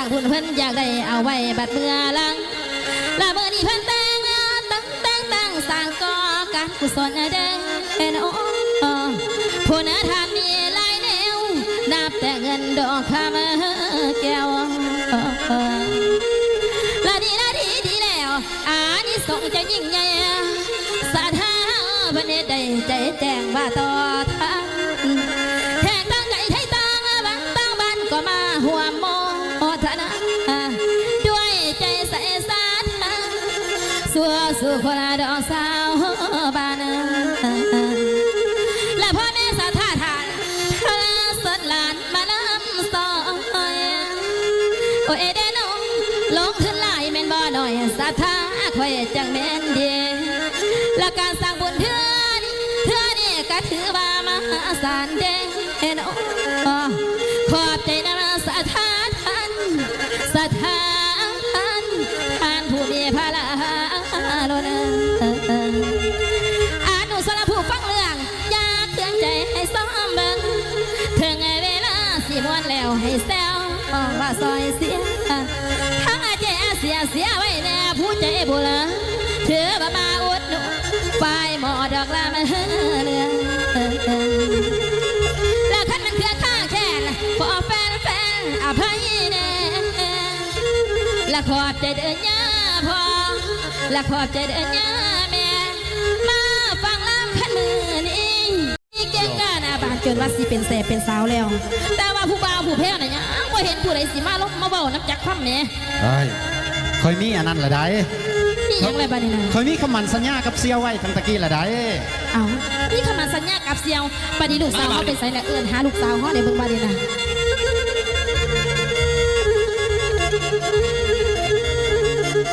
ารสั่งบุญเพิ่นอยากได้เอาไว้บัดเมื่อลังละเมื่อนี้เพิ่นแต่งตั้งแต่งตั้งสร้างก่อการกุศลเด้อเนาะผู้นาทานมีหลายแนวนับแต่เงินดอกคำแก้วละดีละดีดีแล้วอานิสงจะยิ่งใหญ่สาธาเพิ่นเฮ็ดได้ใจแจ้งว่าต่อ ดอกสาวบานและพ่อแม่สาธาทานพระสดหลานมาลำซอยโอเอเดนองลงทุนหลายแม่นบ่หน่อยสาธาคอยจังแม่นเดีและการสร้างบุญเทื่อนเทื่อนี้ก็ถือว่ามาศาลเด วให้แซวว่าซอยเสียทั้งอาเจเสียเสียไว้แน่ผู้ใจบุญถือว่ามาอุดหนุนฝ่ายหมอดอกลามันเรืองแล้วคันมันเครือข้างแค่นขอแฟนแฟนอภัยแน่และขอบใจเดินย่าพอและขอบใจเดินย่าแม่มาฟังลำคันมือนี้เก่งกาหน้าบานจนว่าสิเป็นแสบเป็นสาวแล้วแต่าผู้บ่าวผู้แพ้น่ะยังบ่เห็นผู้ใดสิมาลบมาเบ้าน้ำจักคว่ำแหน่เอ้ยคอยมีอันนั้นละได้นี่ยังไรบ้านี่นะคอยมีคำมันสัญญากับเซียวไว้ตั้งตะกี้ละได้เอานี่ขมาสัญญากับเซียวปฏิลูกสาวเขาไปใส่ละเอื้อนหาลูกสาวเขาในเบิ่งบ้านี่นะ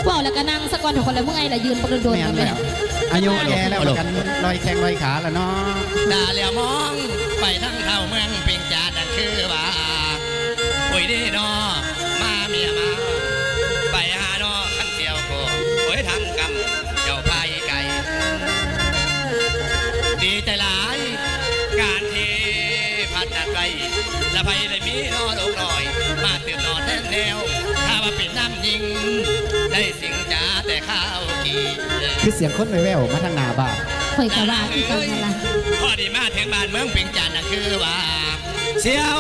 ว้าวแล้วก็นั่งสะกอนทุกคนแล้วเมื่อไงล่ะยืนปกโดนแม่ๆกันนไปแล้ว อายุแย่แล้วกันลอยแข้งลอยขาแล้วเนาะด่าเหลียวมอง ไปทั้งเข้าเมืองเพียงจาดนั่นคือว่าโอ้ย เด้นอมาเมียมา ไปหานอขันเสียวโคโอ้ยทำกรรมเจ้าพายไก่ ดีใจหลายการที่พัดนัดไปและไปได้มีนอลูกหน่อย มาเตือนนอนแน่แนวถ้าว่าเป็นน้ำยิง ได้สิ่งจ้าแต่ข้าวกีคือเสียงคนแว่วๆมาทางหน้าบ้านข่อยกะว่าคือกันนั่นล่ะ พอดีมาถึงบ้านเมืองเพียงจันทน์น่ะคือว่า เสียว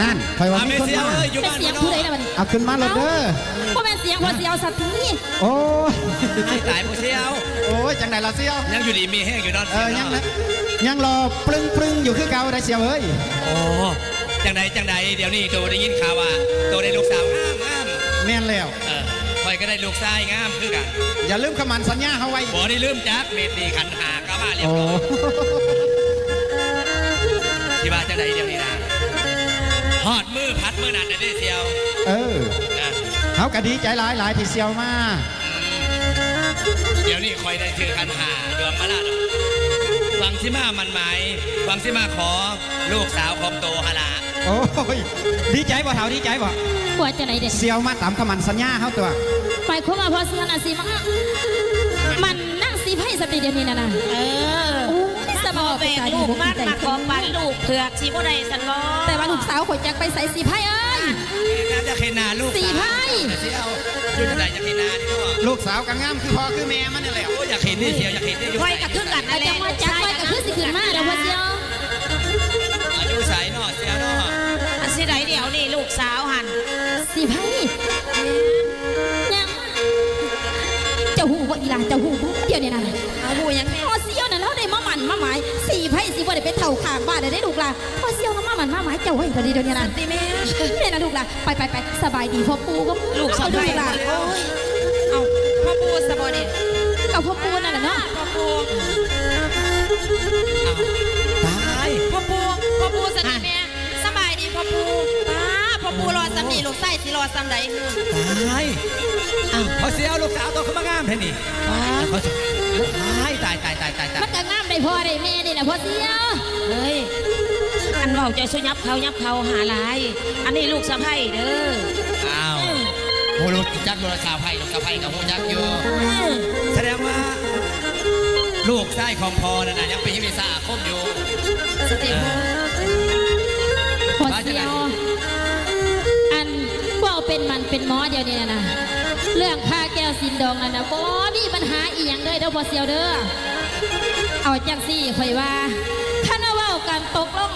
นั่นคอยว่ามามีไม่คนเสียวมาเอ้ยอยู่เป็นบ้านเสียงบ่ผู้ใดเนาะนะบัดนี้เอาขึ้นมาเลยเด้อเพราะเป็นเสียงพอเสียวสัตว์ทีโอ้ยไม่ตายผู้เสียวโอ้ยจังไหนล่ะเซียวยังอยู่ดีมีแห้งอยู่นอนเออยังนะยังรอปรึงปรึงอยู่คือเก่าได้เซียวเอ้ยโอ้จังใดจังใดเดี๋ยวนี้ตัวได้ยินข่าวว่าตัวได้ลูกสาวงามงามแม่นแล้ว เออคอยก็ได้ลูกชายงามคือกันอย่าลืมคำมันสัญญาเขาไว้บ่ได้ลืมจักเมตรีขันหาก็มาเรียบโอ้ร้อยที่ว่าจังใดเดี๋ยวนี้นะ หอดมือพัดมือนั่นน่ะได้เสียวเออนะเขาก็ดีใจหลายหลายที่เซียวมาเดี๋ยวนี้คอยได้ถือขันหาดวงมาลาดวังสิมามันหมายวังสิมาขอลูกสาวของโตฮาลาโอ้ยดีใจบ่เท่าดีใจบ่ปวดจะไหนเด็ดเซียวมาตามคำมันสัญญาเขาตัวไปคุมาพอเสียน่ะสิมามันนั่งสีไพ่สติเดียวนี้นะนะเออ โอ้ยสบแบกลูกมันมาขอปันลูกเผือกชีบ่ได้สันบ่แต่ว่าลูกสาวข่อยจักไปใส่สีไพ่เอ้ยน่าจะเห็นหน้าลูกสีไพ่เสียวอยู่ที่ไหนอยากเห็นหน้านี่ก็ลูกสาวกังามคือพ่อคือแม่มันนี่แหละโอ้อยากเห็นนี่เสียวอยากเห็นนี่อยู่ไว้กับทึกกันอานั่นแหจัละงว่าจักไว้กับคือสิขึ้นมาเดี๋ยวพอเสียวอายุใสเนาะเสียวเนาะอันสิไหนเดี๋ยวนี่ลูกสาวหันสีไพ่ยังเจ้าหูบ่าอีหลาเจ้าหูเดี๋ยวนี้นะเอาหูยังแม่พอเสียวน่ะเราได้มาหมันมาหมาย ไพ่สีบ่ได้ไปเท่าข้างบ้านได้ลูกหล่ะพอเสียวก็มาหมันมาหมายเจ้าไว้พอดีเดี๋ยวนี้นะติแม่เนี่ยนะลูกหล่ะไปไปไปสบายดีพ่อปูก็ลูกสะเอาใภ้ลูกหล่ะโอ้ยเอาพ่อปูสะบ่นี่กับพ่อปูนั่นแหละเนาะพ่อปูตายพ่อปูพ่อปูสนิทแม่สบายดีพ่อปูป้าพ่อปูรอซ้ำนี่ลูกไส้สิรอซ้ำใดเฮือตายอ้าวพอเสียวลูกสาวโตขึ้นมางามแท่นี่ป้าเขาตายตายตายตายตายตายมันก็งาม ได้พ่อได้แม่นี่แหละพ่อเสียวเฮ้ยอันเว้าใจสุยับเขายับเขาหาหลายอันนี้ลูกสะใภ้เด้ออ้าวโอ้ลูกจักโดนสาวไผ่ลูกสาวไผ่กับโมจักอยู่แสดงว่า ลูกชายของพอนั่นน่ะยังเป็นยังมีสาคมอยู่สติพ่อพ่อเสียวอันว่าเอาเป็นมันเป็นหมอเดียวนี่นะนะเรื่องค่าแก้วสินดองนั่นนะบ่มีปัญหาอีหยังเลยเด้อพ่อเสียวเด้อ เอาจังสี่ข่อยว่าถ้าน่าเว่ากันตกลง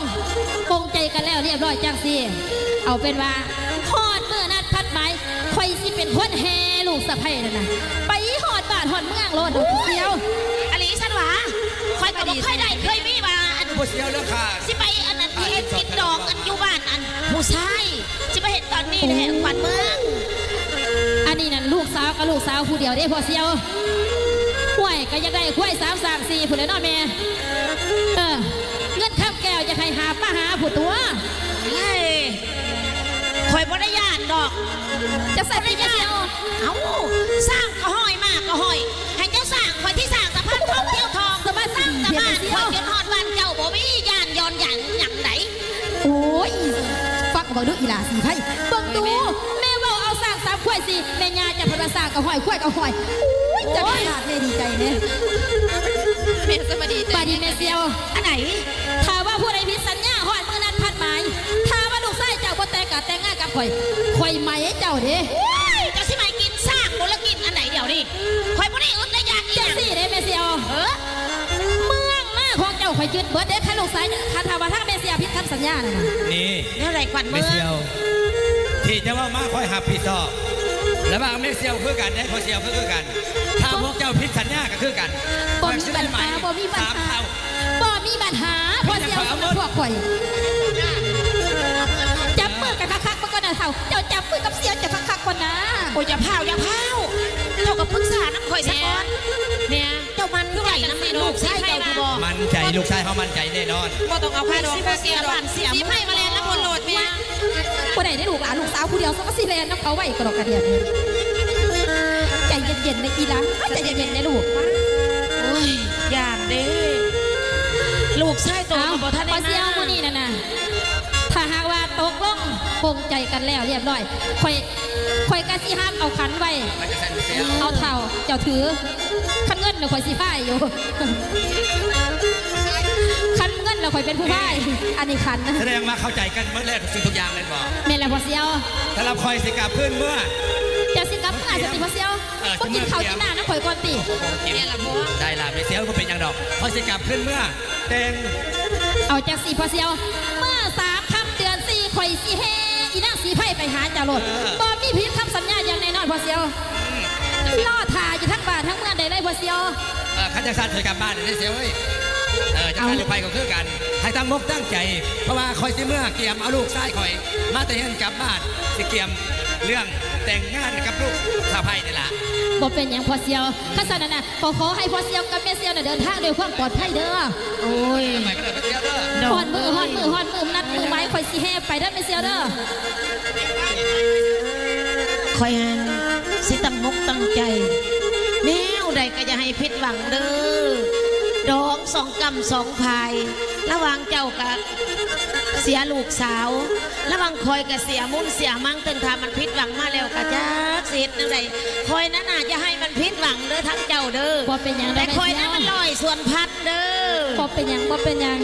ปรงใจกันแล้วเรียบร้อยจังสี่ เอาเป็นว่าฮอดเมื่อนัดพัดไหมข่อยสิเป็นคนแห่ลูกสะใภ้นั่นนะไปฮอดบ้านฮอดเมืองโลดเด้อพ่อเสียวอลิฉันหวาคอยกับบ่เคยได้เคยมีมาอัน ผู้เสียวเรื่องค่ะสิไปอันนั้นที่กินดอกอันอยู่บ้านอันผู้ชายสิไปเห็นตอนนี้แหละขวัญเมือง อันนี้นั่นลูกสาวกับลูกสาวผู้เดียวเด้พ่อเสียว ห้วยก็ยังได้ห้วยสามสามสี่ผู้เลยเนาะแม่เออเงินข้ามแก้วจะให้หามาหาผู้ตัวเฮ้ยคอยบ่ได้ย่านดอก จะใส่ไปยังเอ้าสร้างก็ห้อยมากก็ห้อยให้เจ้าสร้างคอยที่สร้างสะพานท่องเที่ยวทองสบายสร้างสะพานเที่คยอวยจนฮอดวันเจ้าบ่มีย่านย้อนหยันหยังไหนโอ้ยฟังบอกดูอีหลาสีไพ่เบิ่งดูแม่บอกเอาสร้างสามขวายสิแม่ยาจะพ ระสร้างกับห้อยขวายกับห้อยโอ้ยจะไม่ขาดเลยดีใจเนี่ยเมสมาดีบาดีแม่เซียวอันไหนถ้าว่าผู้ใดผิดสัญญาห้อยมือนั้นพัดหมายถ้าว่าลูกชายเจ้าบ่แต่งกับแต่งงานกับข่อยข่อยไหมให้เจ้าเด้โอ้ยเจ้าสิมากินสร้างบ่ละกินอันไหนเดี๋ยวนี้คอยบ่ได้อึดได้ยานอีหจัยังงสี่เด้แม่เซียวเออเมืองมาของเจ้าข่อยจืดเบิดเด้คันลูกชายคันถ้าว่าถ้าแม่เซียผิดคำสัญญาน่ะนะนี่แนวไหนขวัญไม่เมืองเสียวที่จะว่ามาคอยหับผิดชอบ แล้วบางไม่เสียวคือกันได้พอเสียวคือคือกัน ถ้าพวกเจ้าผิดสัญญาก็คือกันบ่มีปัญหาบ่มีปัญสามหาเท่าบ่มีปัญหาพอเซียวกับพวกข่อยจับมือกันคักๆมาก่อนนะเท่าเจ้าจับมือกับเซียวจะคักๆก่อนนะโอ้ยอย่าพาวอย่าพาว เจ้ากับปรึกษาน้ำข่อยสักก่อนเนี่ยเจ้ามันใจน้ำไม่ลูกใช่เจ้าคือบอกมันใจลูกชายเขามันใจแน่นอนบ่ต้องเอาค่าดองค่าเสียบ้านเสียสีไผ่มาแลนแล้วบนโหลดแม่ผู้ใดได้ลูกหลานลูกสาวผู้เดียวสักสิแลนน้ำเขาไว้กระดอกกระเดียดใจเย็นๆในอีหลังใจเย็นๆในลูก ลงปรงใจกันแล้วเรียบร้อยข่อยข่อยกะสิห้ามเอาขันไว้มันจะสั่นเสียวเอาเท่าเจ้าถือขันเงินเดี๋ยวข่อยสิพ่ายอยู่ขันเงินเดี๋ยวข่อยเป็นผู้พ่าย อันนี้ขันนะแสดงว่าเข้าใจกันเมื่อแรกทุกสิ่งทุกอย่างเลยบอกแม่นแล้วพอเซียวถ้าเราคอยสิกลับเพื่อนเมื่อเจ้าสิกลับมาสติพอเซียวเออพวกกินข้าวกินน้ำน้ำข่อยก่อนติเนี่ยละพ่อได้ละไม่เสียวก็เป็นอย่างดอกพอสิกลับเพื่อนเมื่อแต่งเอาจากสีพอเซียวเมื่อสา ไพ่ไปหาจ่าโลดบ่มีพิษคำสัญญาอย่างแน่นอนพอเซียวล่อถ่ายอยู่ทั้งบ้านทั้งเมืองได้เลยพอเซียวเออข้าจะสั่นถอยกลับบ้านได้เสียวเว้ยเออจะพาลูกไปก็คือกันให้ตั้งมกตั้งใจ เพราะว่าคอยสิเมื่อเกียมเอาลูกชายคอย มาแต่เห็นกลับบ้านสิเกียม เรื่องแต่งงานกับลูกสาวไพ่นี่ล่ะบ่เป็นอย่างพอเซียวข้าสันนะนะขอขอให้พอเซียวกับแม่เซียวน่ะเดินทางด้วยความปลอดภัยเด้อโอ้ยไปก็เลยไปเสียวเด้อดอกฮอนมือฮอนมือฮอนมือนัดมือไม้ข่อยสีเฮไปเด้อแม่เซียวเด้อคอยหันสิตั้งมกตั้งใจ แนวใดก็จะให้ผิดหวังเด้อดองสองกำสองพาย ระวังเจ้ากับเสียลูกสาว ระวังคอยกับเสียมุ่นเสียมั่งตึงทามันผิดหวังมาแล้วกะจักเสียนั่นใดคอยนั้นน่ะจะให้มันผิดหวังเด้อทั้งเจ้าเด้อบ่เป็นอย่างแต่คอยนั้นมันลอยส่วนพัดเด้อบ่เป็นอย่างบ่เป็นอย่าง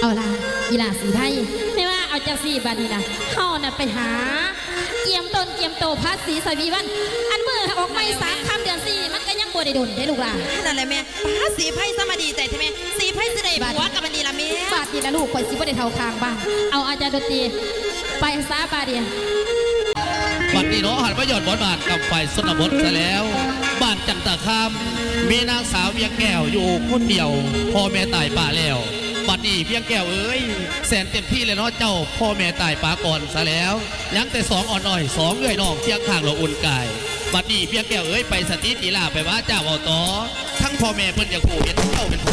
เอาล่ะอีหลาสีไทยไม่ว่าเอาจากสีบัดนี้นะเฮาน่ะไปหาเกียมต้นเกียมโตพัดสีสวีวัน อันมือออกไม่สามคำเดือนสี่มันก็ บ่ได้ดนได้ลูกหลานนั่นแหละแม่ป้าสีไพ่สมาดีใจใช่ไหมสีไพ่สิได้ผัวกับมันดีละแม่บาดีละลูกข่อยสิบ่ได้เท่าคางบ้างเอาอาจารย์ดนตรีไปซาบาเดียบัดนี้เนาะหันประโยชน์บทบาทกับฝ่ายสนบทซะแล้ว บ้านจังตะคามมีนางสาวเวียงแก้วอยู่คนเดียวพ่อแม่ตายป่าแล้วบัดนี้เวียงแก้วเอ้ยแสนเต็มที่เลยเนาะเจ้าพ่อแม่ตายป่าก่อนซะแล้วยังแต่สองอ่อนอ่อยสองเอื้อยน้องเที่ยงข้างเราอุ่นกาย บัดนี้เวียงแก้วเอ้ยไปสติตีลาไปว่าเจ้าเอาต่อทั้งพ่อแม่เพิ่นอยากผูเห็นเจ้าเป็นไผ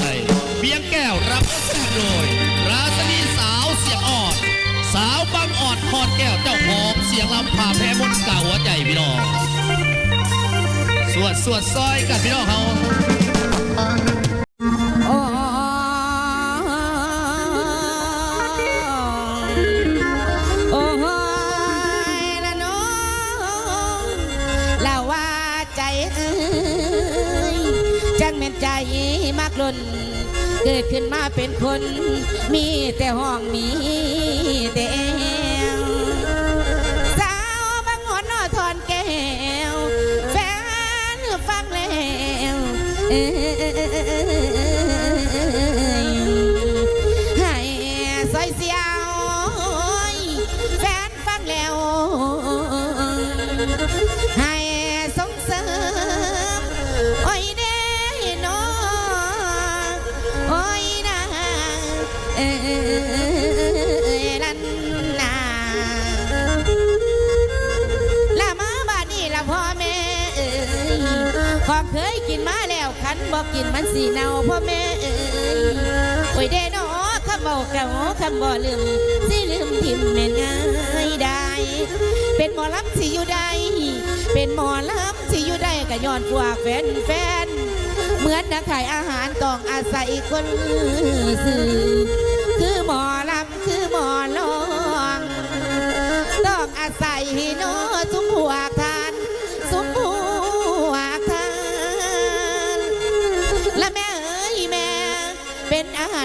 เวียงแก้วรับแสดงโดย ราชนีสาวเสียงอ่อนสาวบางอ่อนพอดแก้วเจ้าของเสียงลำพาแพ้มนเก่าหัวใจพี่น้องส่วนวดสวดซอยกันพี่น้องเฮา น เกิดขึ้นมาเป็นคน มีแต่ห้องมีแต่แอวสาวบางหอนนอทอนแก้ว แฟนฟังแล้ว กินมาแล้วคันบอกกินมันสีเนาพ่อแม่เอ้ยโอ้ยเด้นอคำบอกกะโอคำบ่ลืมสิลืมทิมแม่นง่ายได้ เป็นหมอลำสิอยู่ได้ เป็นหมอลำสิอยู่ได้ก็ย้อนพวกแฟนแฟนเหมือนนักขายอาหารต้องอาศัยคนซื้อคือหมอลำคือหมอลองต้องอาศัยนสุม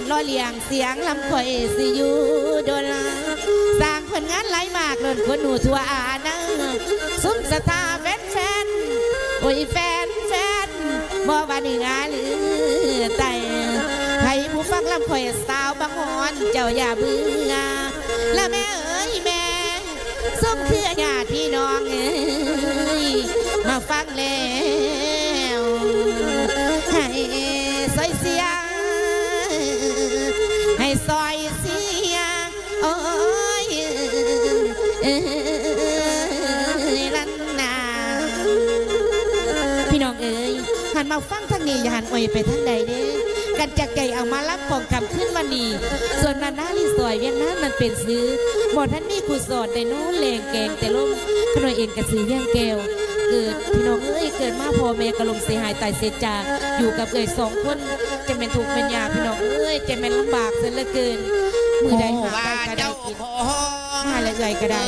เป็นรล่อเลียงเสียงลำคอยสิอยู่โดนสร้างผลงานหลายมากล้นคนหนูทั่วอานะสุมสตาแฟนแฟนโอ้ยแฟนแฟนบ่ว่าหนือหรือใต้ให้ผู้ฟังลำคอยสาวบางหอนเจ้าอย่าเบื่อและแม่เอ้ยแม่สมคือญาติพี่น้องเอ้ยมาฟังแล้ว หันมาฟังทางนี้อย่าหันอวยไปทางใดเด้กันจากไก่เอามารับปองคำขึ้นวันนี้ส่วนนานาลีซอยเวียงนั้นมันเป็นซื้อหมดท่านมีกุศลได้โน้นแรงแกงแต่ล่มขนอยเองกระสือเวียงแก้วเกิดพี่น้องเอ้ยเกิดมาพ่อแม่กระลงเสียหายตายเสียจากอยู่กับเอ้ยสองคนจะเป็นถูกข์เป็นยากพี่น้องเอ้ยจะเป็นลำบากเสียเหลือเกินมือใดหาว่าได้ก็ได้เจ้ากินของหาและเอ้ยก็ได้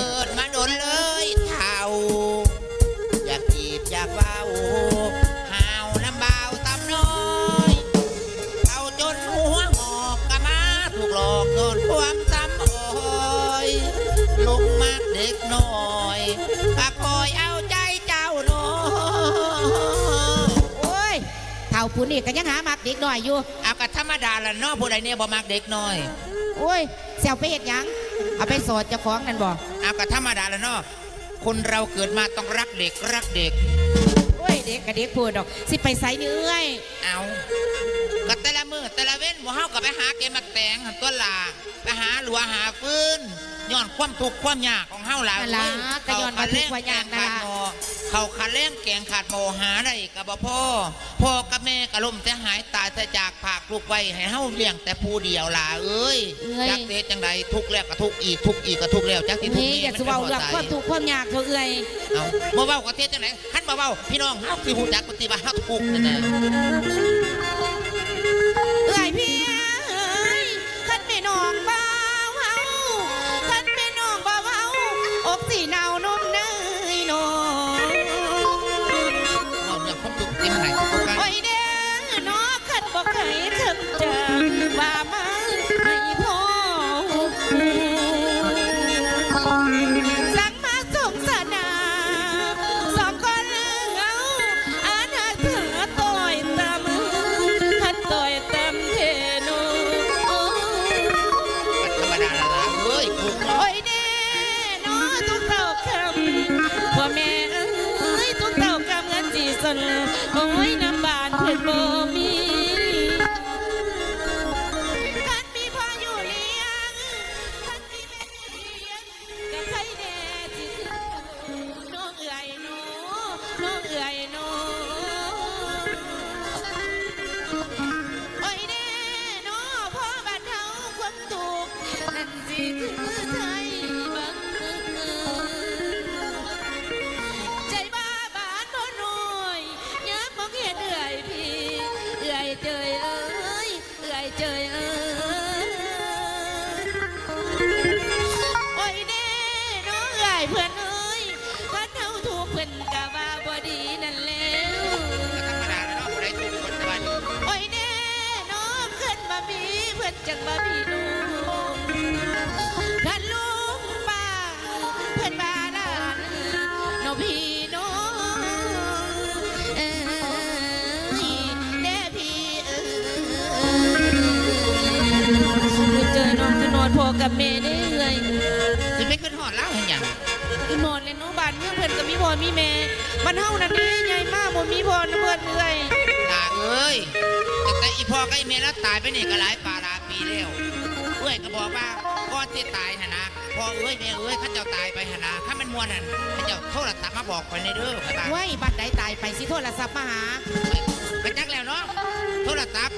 เท่าผู้นี่ก็ยังหามักเด็กหน่อยอยู่ เอากะธรรมดาละเนาะผู้ใดเนี่ยบ่มักเด็กน้อย โอ้ยเสียวไปเห็ดหยัง เอาไปสอดเจ้าของนั่นบ่เอากะธรรมดาละเนาะคนเราเกิดมาต้องรักเด็กรักเด็ก โอ้ยเด็กกับเด็กพูดดอก สิไปไสนี่เอ้ยเอาก็แต่ละมือแต่ละเว้นหมู่เฮาก็ไปหาเกมมาแต่งหันตัวลาไปหาหลัวหาฟืนย้อนความทุกข์ความยากของเฮาล่ะนั่นล่ะก็ย้อนว่าทุกข์ว่าแกยากงนั่นขาดล่ะหมอ เขาคันแรงแกงขาดหมอหาได้ก็บ่พ่อ พ่อกับแม่ก็ล่มแต่หายตายแต่จากผากลูกไว้ให้เฮาเลี้ยงแต่ผู้เดียวล่ะเอ้ยเอ้ย จักเตจังใดทุกข์แล้วก็ทุกข์อีกทุกข์อีกก็ทุกข์แล้วจักที่ทุกข์นี่นี้อย่ามันสิเป็นเว้าหัวเรื่องใจความทุกข์ความยากเถอะเอ้ยเอาบ่เว้าก็เทศจังไหนคันบ่เว้าพี่น้องเฮาสิฮู้จักปฏิบัติเฮาทุกข์นั่นแหละ จังมามีหนูท่านลุงป้าเพื่อนบ้านหลานน้องพี่น้องเอ้ยแน่พี่เอ้ยเจอน้องจะนอนพอกับแม่ได้เลยสิไปขึ้นหอดเล่าเห็นหยังอีหมอนเลยน้องบ้านเมื่อเพิ่นก็มีพ่อมีแม่มันเฮานั่นนี่ใหญ่มากบ่มีพ่อเพิ่นเอ้ย ตาเอ้ยแต่แต่อีพ่อกับอีเมแล้วตายไปนี่ก็หลายป่า ปีแล้วเอ้ยก็บอกว่าก่อนที่ตายหนนะพ่อเอ้ยแม่เอ้ยเข้าเจ้าตายไปหนนะถ้ามันมวนนั่นเข้าเจ้าโทรศัพท์มาบอกคนในเด้อพระตาไว้บัดใดตายไปสิโทรศัพท์มาหาไปจักแล้วเนาะโทรศัพท์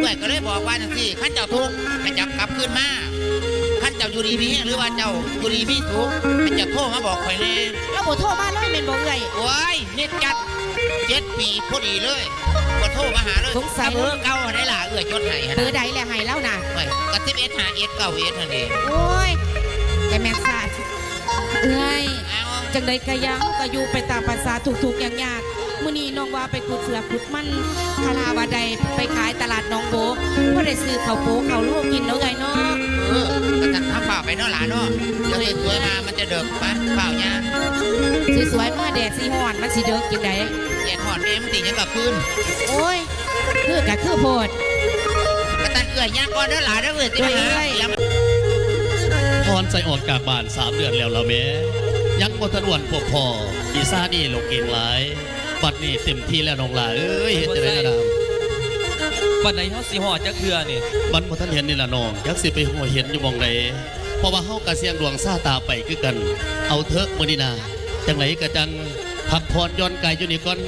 เอ้ยก็เลยบอกว่าจังซี่ข้าเจ้าทุกข์ให้เจ้ากลับคืนมาข้าเจ้าอยู่ดีมีแห้งหรือว่าเจ้าอยู่ดีมีสุขให้เจ้าโทรมาบอกข่อยแน่แล้วบ่โทรมาเลยแม่นบ่เอ้ยโอ้ยเน็ตจัด เจ็ดปีพอดีเลยก็โทรมาหาเลยสงสัยถ้าเบอร์เก่าได้ล่ะเอื้อยจดให้หั่นเบอนะร์ใดแหละให้แล้วน่ะเว้ยก็สิบเอ็ดหาเอ็ดเก้าเอ็ดนั่นเองโอ้ยแต่แม่นซาดเอ้ยเอาจังใดกะยังก็อยู่ไปตามภาษาทุกๆอย่างยากมื้อนี้น้องว่าไปขุดเสือขุดมันคาราว่าใดไปขายตลาดหน้องโบกบ่ได้ซื้อข้าวโพกข้าวโลกกินแล้วไงเนาะ เออก็จะทำเปล่าไปเนาะหลานเนาะเดี๋ยวสวยๆมา มันจะเดิมปะเปล่าเนี่ยสวยๆมาแดดสิฮ้อนมันสิเด้อกินได้เหยียดหอดแม่มันติยังกับคืนโอ้ย คือกะคือโพดก็ตันเอื้อยยางก่อนเด้อหลานเด้อเอื้อยสิมาหาเอื้อยเดี๋ยวพรใส่ออกจากบ้านสามเดือนแล้วละแม่ยังบ่ทันวนพวกพ่ออีซ่านี่ลกเก่งหลาย บัดนี้เต็มที่แล้วน้องหลาเอ้ยเฮ็ดจังได๋ล่ะนาม วันไหนเขาสิหอดจักเทือนี่มันบ่ทันเห็นนี่ล่ะน้องยักสิไปหัวเห็นอยู่หมองใดเพราะว่าเฮาก็เสียงดวงซาตาไปคือกัน เอาเถอะมื้อนี้นะจังไหนก็จังพักผ่อนหย้อนกายอยู่นี่ก่อน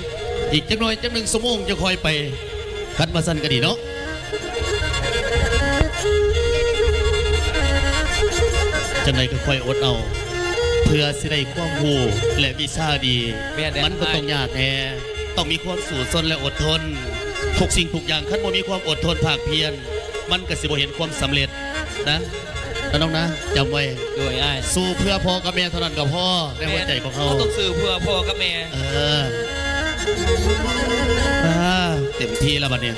อีกจักหน่อยจักหนึ่งชั่วโมงจะค่อยไปคันมาสั่นก็ดีเนาะจังไหนก็ค่อยอดเอา เพื่อสิได้ความรู้และวิชาดีแม่นแดมันก็ต้องยากแท้ต้องมีความสู่ซนและอดทน ทุกสิ่งทุกอย่างคันบ่มีความอดทนภาคเพียร มันก็สิบ่เห็นความสำเร็จนะนะน้องนะจำไว้โดยอ้ายสู้เพื่อพ่อกับแม่เท่านั้นก็พ่อในหัวใจของเขาต้องซื้อเพื่อพ่อกับแม่เอออ่าเต็มที่แล้วบัดเนี้ย